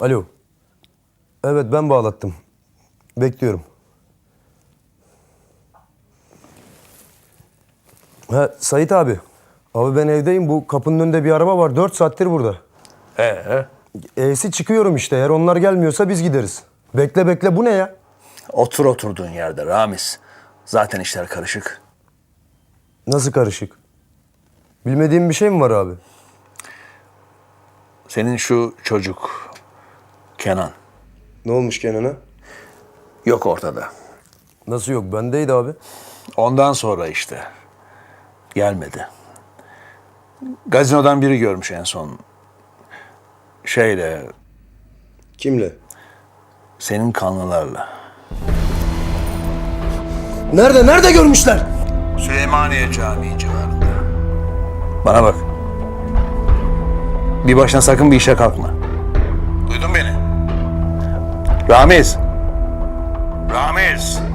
Alo. Evet ben bağlattım. Bekliyorum. Ha Sait abi. Abi ben evdeyim. Bu kapının önünde bir araba var. Dört saattir burada. Ee, E'si çıkıyorum işte. Eğer onlar gelmiyorsa biz gideriz. Bekle bekle bu ne ya? otur oturduğun yerde Ramiz. Zaten işler karışık. Nasıl karışık? Bilmediğim bir şey mi var abi? Senin şu çocuk Kenan Ne olmuş Kenan'a? yok ortada. Nasıl yok? Bendeydi abi. Ondan sonra işte gelmedi. Gazinodan biri görmüş en son. Şeyle, Kimle? senin kanlılarla. Nerede? Nerede görmüşler? Süleymaniye Camii civarında. Bana bak. Bir başına sakın bir işe kalkma. Duydun beni? Ramiz. Ramiz.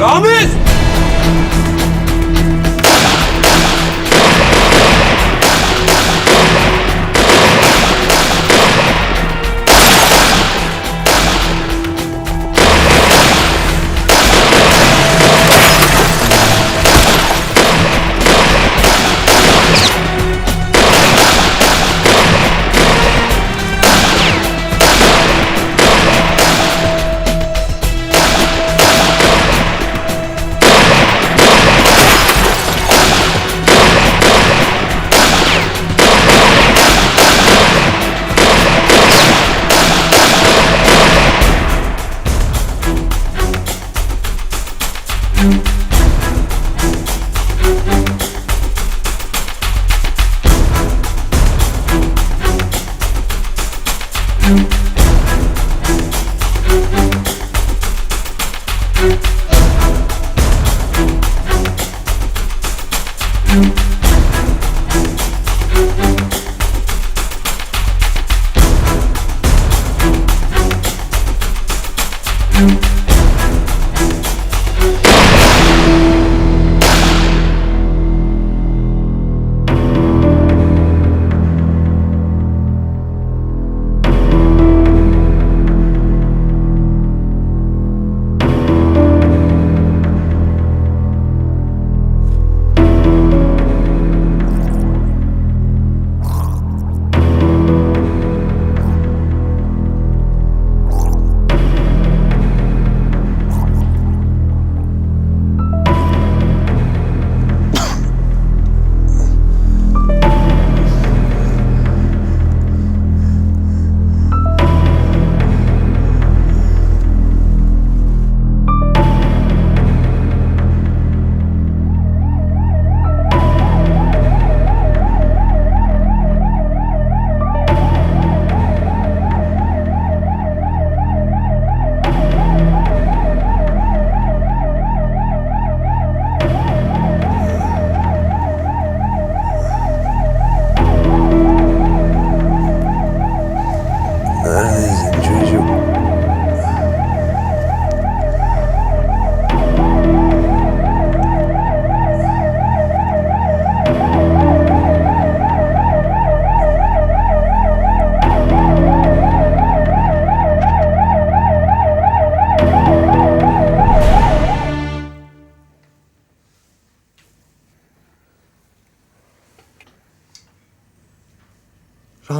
Ramiz!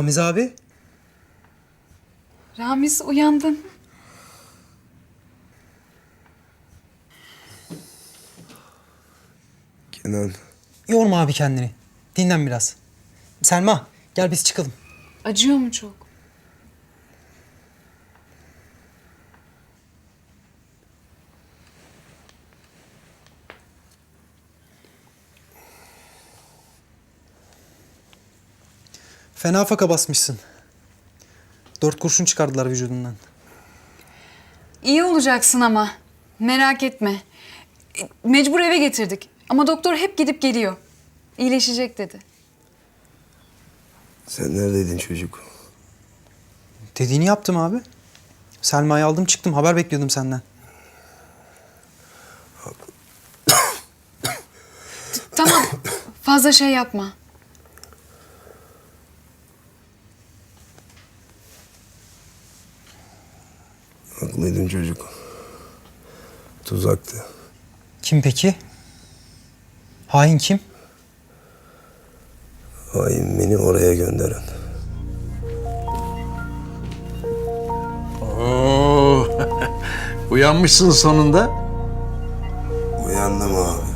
Ramiz abi? Ramiz uyandın. Kenan. Yorma abi kendini. Dinlen biraz. Selma gel biz çıkalım. Acıyor mu çok? Fena faka basmışsın. Dört kurşun çıkardılar vücudundan. İyi olacaksın ama. Merak etme. Mecbur eve getirdik. Ama doktor hep gidip geliyor. İyileşecek dedi. Sen neredeydin çocuk? Dediğini yaptım abi. Selma'yı aldım çıktım. Haber bekliyordum senden. Tamam. Fazla şey yapma. Haklıydın çocuk. Tuzaktı. Kim peki? Hain kim? Hain beni oraya gönderen. Oo, uyanmışsın sonunda. Uyandım abi.